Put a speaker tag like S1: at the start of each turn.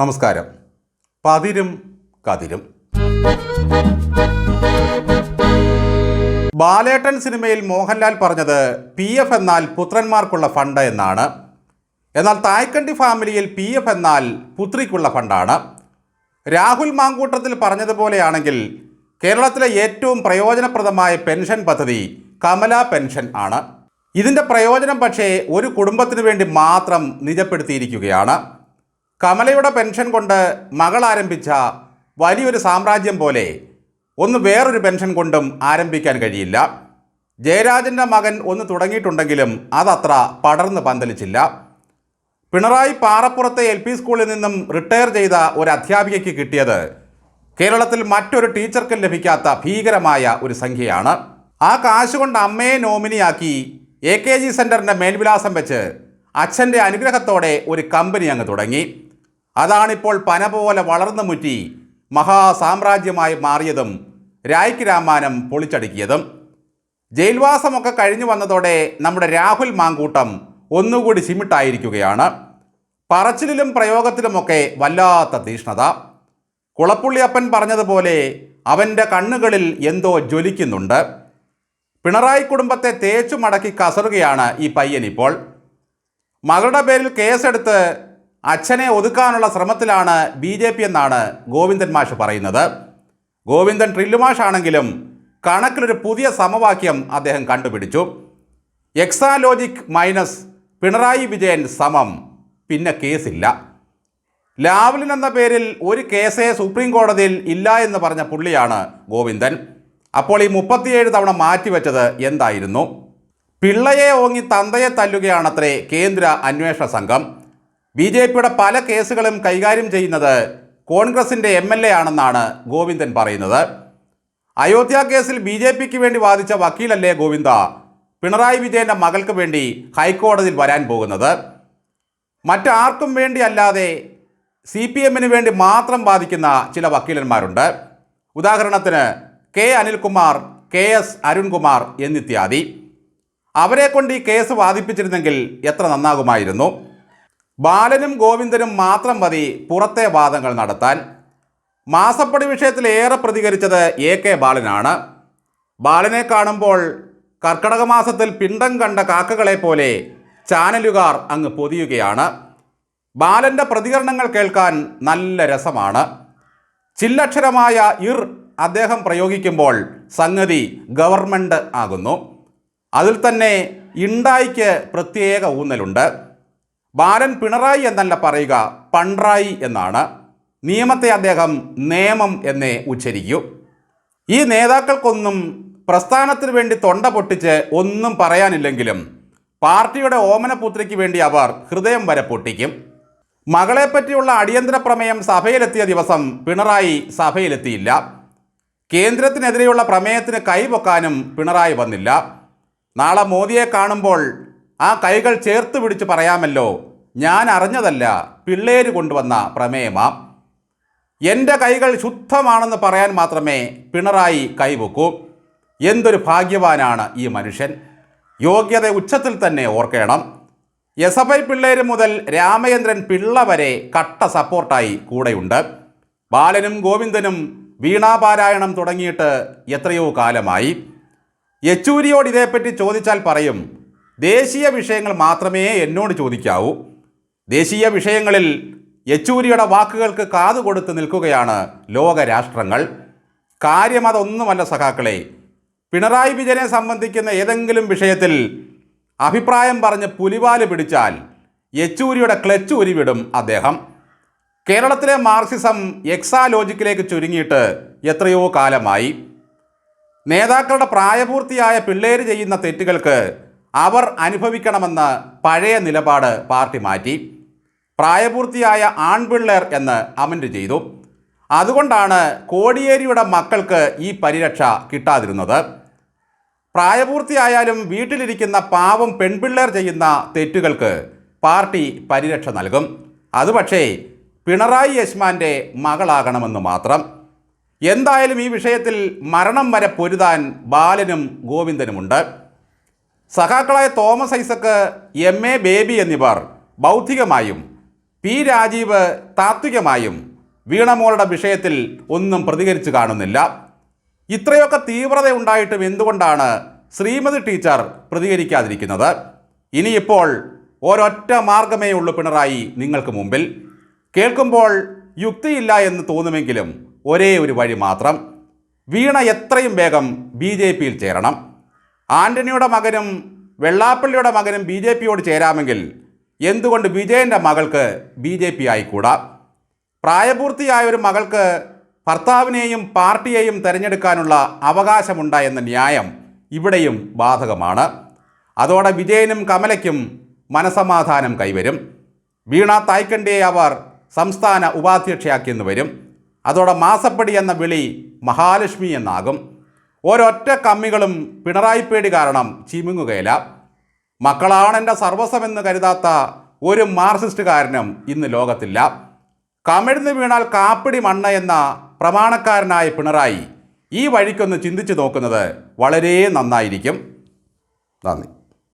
S1: നമസ്കാരം. പതിരും കതിരും. ബാലേട്ടൻ സിനിമയിൽ മോഹൻലാൽ പറഞ്ഞത് പി എഫ് എന്നാൽ പുത്രന്മാർക്കുള്ള ഫണ്ട് എന്നാണ്. എന്നാൽ തായ്ക്കണ്ടി ഫാമിലിയിൽ പി എഫ് എന്നാൽ പുത്രിക്കുള്ള ഫണ്ടാണ്. രാഹുൽ മാങ്കൂട്ടത്തിൽ പറഞ്ഞതുപോലെയാണെങ്കിൽ കേരളത്തിലെ ഏറ്റവും പ്രയോജനപ്രദമായ പെൻഷൻ പദ്ധതി കമല പെൻഷൻ ആണ്. ഇതിന്റെ പ്രയോജനം പക്ഷേ ഒരു കുടുംബത്തിന് വേണ്ടി മാത്രം നിജപ്പെടുത്തിയിരിക്കുകയാണ്. കമലയുടെ പെൻഷൻ കൊണ്ട് മകൾ ആരംഭിച്ച വലിയൊരു സാമ്രാജ്യം പോലെ ഒന്ന് വേറൊരു പെൻഷൻ കൊണ്ടും ആരംഭിക്കാൻ കഴിയില്ല. ജയരാജന്റെ മകൻ ഒന്ന് തുടങ്ങിയിട്ടുണ്ടെങ്കിലും അതത്ര പടർന്ന് പന്തലിച്ചില്ല. പിണറായി പാറപ്പുറത്തെ എൽ പി സ്കൂളിൽ നിന്നും റിട്ടയർ ചെയ്ത ഒരു അധ്യാപികയ്ക്ക് കിട്ടിയത് കേരളത്തിൽ മറ്റൊരു ടീച്ചർക്ക് ലഭിക്കാത്ത ഭീകരമായ ഒരു സംഖ്യയാണ്. ആ കാശ് കൊണ്ട് അമ്മയെ നോമിനിയാക്കി എ കെ ജി സെന്ററിന്റെ മേൽവിലാസം വെച്ച് അച്ഛന്റെ അനുഗ്രഹത്തോടെ ഒരു കമ്പനി അങ്ങ് തുടങ്ങി. അതാണിപ്പോൾ പന പോലെ വളർന്നു മുറ്റി മഹാസാമ്രാജ്യമായി മാറിയതും രായ്ക്ക് രാമാനം പൊളിച്ചടുക്കിയതും. ജയിൽവാസമൊക്കെ കഴിഞ്ഞു വന്നതോടെ നമ്മുടെ രാഹുൽ മാങ്കൂട്ടം ഒന്നുകൂടി ചിമിട്ടായിരിക്കുകയാണ്. പറച്ചിലും പ്രയോഗത്തിലുമൊക്കെ വല്ലാത്ത തീഷ്ണത. കുളപ്പുള്ളിയപ്പൻ പറഞ്ഞതുപോലെ അവന്റെ കണ്ണുകളിൽ എന്തോ ജ്വലിക്കുന്നുണ്ട്. പിണറായി കുടുംബത്തെ തേച്ചു മടക്കി കസറുകയാണ് ഈ പയ്യനിപ്പോൾ മകളുടെ പേരിൽ കേസെടുത്ത് അച്ഛനെ ഒതുക്കാനുള്ള ശ്രമത്തിലാണ് ബി ജെ പി എന്നാണ് ഗോവിന്ദൻ മാഷ് പറയുന്നത്. ഗോവിന്ദൻ ട്രില്ലുമാഷാണെങ്കിലും കണക്കിലൊരു പുതിയ സമവാക്യം അദ്ദേഹം കണ്ടുപിടിച്ചു. എക്സാലോജിക് മൈനസ് പിണറായി വിജയൻ സമം പിന്നെ കേസില്ല. ലാവ്ലിൻ എന്ന പേരിൽ ഒരു കേസേ സുപ്രീം കോടതിയിൽ ഇല്ല എന്ന് പറഞ്ഞ പുള്ളിയാണ് ഗോവിന്ദൻ. അപ്പോൾ ഈ മുപ്പത്തിയേഴ് തവണ മാറ്റിവെച്ചത് എന്തായിരുന്നു? പിള്ളയെ ഓങ്ങി തന്തയെ തല്ലുകയാണത്രേ കേന്ദ്ര അന്വേഷണ സംഘം. ബി ജെ പിയുടെ പല കേസുകളും കൈകാര്യം ചെയ്യുന്നത് കോൺഗ്രസിന്റെ എം എൽ എ ആണെന്നാണ് ഗോവിന്ദൻ പറയുന്നത്. അയോധ്യ കേസിൽ ബി ജെ പിക്ക് വേണ്ടി വാദിച്ച വക്കീലല്ലേ ഗോവിന്ദ? പിണറായി വിജയന്റെ മകൾക്ക് വേണ്ടി ഹൈക്കോടതിയിൽ വരാൻ പോകുന്നത്. മറ്റാർക്കും വേണ്ടി അല്ലാതെ സി പി എമ്മിന് വേണ്ടി മാത്രം ബാധിക്കുന്ന ചില വക്കീലന്മാരുണ്ട്. ഉദാഹരണത്തിന് K Anilkumar K S Arunkumar എന്നിത്യാദി. അവരെ കൊണ്ട് ഈ കേസ് വാദിപ്പിച്ചിരുന്നെങ്കിൽ എത്ര നന്നാകുമായിരുന്നു? ബാലനും ഗോവിന്ദനും മാത്രം മതി പുറത്തെ വാദങ്ങൾ നടത്താൻ. മാസപ്പടി വിഷയത്തിൽ ഏറെ പ്രതികരിച്ചത് എ കെ ബാലനാണ്. ബാലനെ കാണുമ്പോൾ കർക്കടക മാസത്തിൽ പിണ്ടം കണ്ട കാക്കകളെ പോലെ ചാനലുകാർ അങ്ങ് പൊതിയുകയാണ്. ബാലന്റെ പ്രതികരണങ്ങൾ കേൾക്കാൻ നല്ല രസമാണ്. ചില്ലക്ഷരമായ ഇർ അദ്ദേഹം പ്രയോഗിക്കുമ്പോൾ സംഗതി ഗവൺമെന്റ് ആകുന്നു. അതിൽ തന്നെ ഇണ്ടായിക്ക് പ്രത്യേക ഊന്നലുണ്ട്. ബാലൻ പിണറായി എന്നല്ല പറയുക പൺറായി എന്നാണ്. നിയമത്തെ അദ്ദേഹം നിയമം എന്നേ ഉച്ചരിക്കൂ. ഈ നേതാക്കൾക്കൊന്നും പ്രസ്ഥാനത്തിന് വേണ്ടി തൊണ്ട പൊട്ടിച്ച് ഒന്നും പറയാനില്ലെങ്കിലും പാർട്ടിയുടെ ഓമനപുത്രിക്ക് വേണ്ടി അവർ ഹൃദയം വരെ പൊട്ടിക്കും. മകളെപ്പറ്റിയുള്ള അടിയന്തര പ്രമേയം സഭയിലെത്തിയ ദിവസം പിണറായി സഭയിലെത്തിയില്ല. കേന്ദ്രത്തിനെതിരെയുള്ള പ്രമേയത്തിന് കൈപൊക്കാനും പിണറായി വന്നില്ല. നാളെ മോദിയെ കാണുമ്പോൾ ആ കൈകൾ ചേർത്ത് പിടിച്ച് പറയാമല്ലോ ഞാൻ അറിഞ്ഞതല്ല പിള്ളേര് കൊണ്ടുവന്ന പ്രമേയമാ എന്റെ കൈകൾ ശുദ്ധമാണെന്ന് പറയാൻ മാത്രമേ പിണറായി കൈവെക്കൂ. എന്തൊരു ഭാഗ്യവാനാണ് ഈ മനുഷ്യൻ. യോഗ്യത ഉച്ചത്തിൽ തന്നെ ഓർക്കണം. എസ് എഫ് ഐ പിള്ളേര് മുതൽ രാമചന്ദ്രൻ പിള്ള വരെ കട്ട സപ്പോർട്ടായി കൂടെയുണ്ട്. ബാലനും ഗോവിന്ദനും വീണാപാരായണം തുടങ്ങിയിട്ട് എത്രയോ കാലമായി. യെച്ചൂരിയോട് ഇതേപ്പറ്റി ചോദിച്ചാൽ പറയും ദേശീയ വിഷയങ്ങൾ മാത്രമേ എന്നോട് ചോദിക്കാവൂ. ദേശീയ വിഷയങ്ങളിൽ യെച്ചൂരിയുടെ വാക്കുകൾക്ക് കാതു കൊടുത്ത് നിൽക്കുകയാണ് ലോകരാഷ്ട്രങ്ങൾ. കാര്യം അതൊന്നുമല്ല സഖാക്കളെ. പിണറായി വിജയനെ സംബന്ധിക്കുന്ന ഏതെങ്കിലും വിഷയത്തിൽ അഭിപ്രായം പറഞ്ഞ് പുലിവാൽ പിടിച്ചാൽ യെച്ചൂരിയുടെ ക്ലച്ച് ഉരുവിടും അദ്ദേഹം. കേരളത്തിലെ മാർക്സിസം എക്സാലോജിക്കിലേക്ക് ചുരുങ്ങിയിട്ട് എത്രയോ കാലമായി. നേതാക്കളുടെ പ്രായപൂർത്തിയായ പിള്ളേര് ചെയ്യുന്ന തെറ്റുകൾക്ക് അവർ അനുഭവിക്കണമെന്ന് പഴയ നിലപാട് പാർട്ടി മാറ്റി. പ്രായപൂർത്തിയായ ആൺപിള്ളേർ എന്ന് അമന്റ് ചെയ്തു. അതുകൊണ്ടാണ് കോടിയേരിയുടെ മക്കൾക്ക് ഈ പരിരക്ഷ കിട്ടാതിരുന്നത്. പ്രായപൂർത്തിയായാലും വീട്ടിലിരിക്കുന്ന പാവം പെൺപിള്ളേർ ചെയ്യുന്ന തെറ്റുകൾക്ക് പാർട്ടി പരിരക്ഷ നൽകും. അതുപക്ഷേ പിണറായി യശ്മാന്റെ മകളാകണമെന്ന് മാത്രം. എന്തായാലും ഈ വിഷയത്തിൽ മരണം വരെ പൊരുതാൻ ബാലനും ഗോവിന്ദനുമുണ്ട്. സഹാക്കളായ തോമസ് ഐസക്ക് എം എ ബേബി എന്നിവർ ബൗദ്ധികമായും പി രാജീവ് താത്വികമായും വീണമോളുടെ വിഷയത്തിൽ ഒന്നും പ്രതികരിച്ചു കാണുന്നില്ല. ഇത്രയൊക്കെ തീവ്രത ഉണ്ടായിട്ടും എന്തുകൊണ്ടാണ് ശ്രീമതി ടീച്ചർ പ്രതികരിക്കാതിരിക്കുന്നത്? ഇനിയിപ്പോൾ ഒരൊറ്റ മാർഗമേ ഉള്ളൂ പിണറായി നിങ്ങൾക്ക് മുമ്പിൽ. കേൾക്കുമ്പോൾ യുക്തിയില്ല എന്ന് തോന്നുമെങ്കിലും ഒരേ ഒരു വഴി മാത്രം. വീണ എത്രയും വേഗം ബി ജെ പിയിൽ ചേരണം. ആന്റണിയുടെ മകനും വെള്ളാപ്പള്ളിയുടെ മകനും ബി ജെ പിയോട് ചേരാമെങ്കിൽ എന്തുകൊണ്ട് വിജയന്റെ മകൾക്ക് ബി ജെ പി ആയിക്കൂടാ? പ്രായപൂർത്തിയായ ഒരു മകൾക്ക് ഭർത്താവിനെയും പാർട്ടിയെയും തിരഞ്ഞെടുക്കാനുള്ള അവകാശമുണ്ട എന്ന ന്യായം ഇവിടെയും ബാധകമാണ്. അതോടെ വിജയനും കമലയ്ക്കും മനസമാധാനം കൈവരും. വീണ തായ്ക്കണ്ടിയെ അവർ സംസ്ഥാന ഉപാധ്യക്ഷയാക്കിയെന്ന് വരും. അതോടെ മാസപ്പടി എന്ന വിളി മഹാലക്ഷ്മി എന്നാകും. ഒരൊറ്റ കമ്മികളും പിണറായി പേടി കാരണം ചിമുങ്ങുകയില്ല. മക്കളാണെന്റെ സർവസ്വമെന്ന് കരുതാത്ത ഒരു മാർസിസ്റ്റുകാരനും ഇന്ന് ലോകത്തില്ല. കമിഴ്ന്ന് വീണാൽ കാപ്പിടി മണ്ണ എന്ന പ്രമാണക്കാരനായ പിണറായി ഈ വഴിക്കൊന്ന് ചിന്തിച്ചു നോക്കുന്നത് വളരെ നന്നായിരിക്കും. നന്ദി.